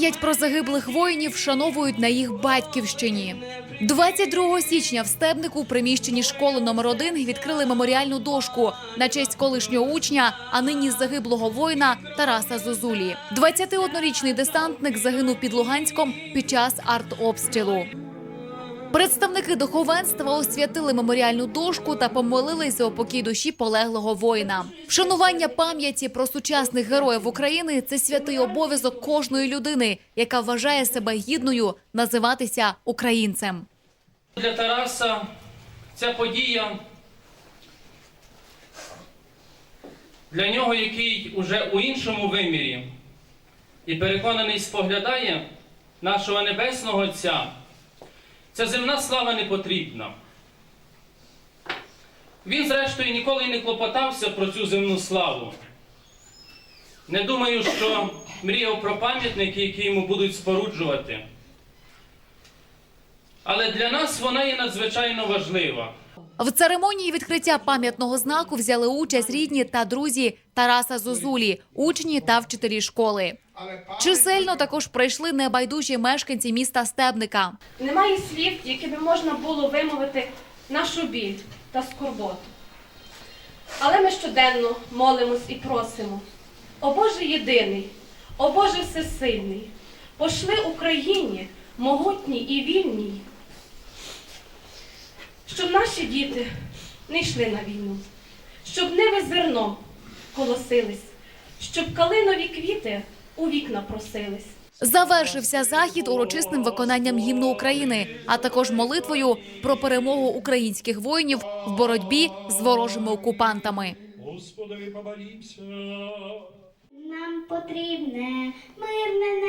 Пам'ять про загиблих воїнів вшановують на їх батьківщині. 22 січня в Стебнику у приміщенні школи номер 1 відкрили меморіальну дошку на честь колишнього учня, а нині загиблого воїна Тараса Зозулі. 21-річний десантник загинув під Луганськом під час артобстрілу. Представники духовенства освятили меморіальну дошку та помолились за упокій душі полеглого воїна. Вшанування пам'яті про сучасних героїв України це святий обов'язок кожної людини, яка вважає себе гідною називатися українцем. Для Тараса ця подія для нього, який уже у іншому вимірі і переконаний споглядає нашого Небесного Отця, ця земна слава не потрібна. Він, зрештою, ніколи не клопотався про цю земну славу. Не думаю, що мріяв про пам'ятники, які йому будуть споруджувати. Але для нас вона є надзвичайно важлива. В церемонії відкриття пам'ятного знаку взяли участь рідні та друзі Тараса Зозулі, учні та вчителі школи. Чисельно також прийшли небайдужі мешканці міста Стебника. Немає слів, якими можна було вимовити нашу біль та скорботу. Але ми щоденно молимось і просимо. О Боже єдиний, о Боже всесильний, пошли Україні могутній і вільній, щоб наші діти не йшли на війну, щоб ниви зерном колосились, щоб калинові квіти у вікна просились. Завершився захід урочисним виконанням гімну України, а також молитвою про перемогу українських воїнів в боротьбі з ворожими окупантами. Господи, помолімся. Нам потрібне мирне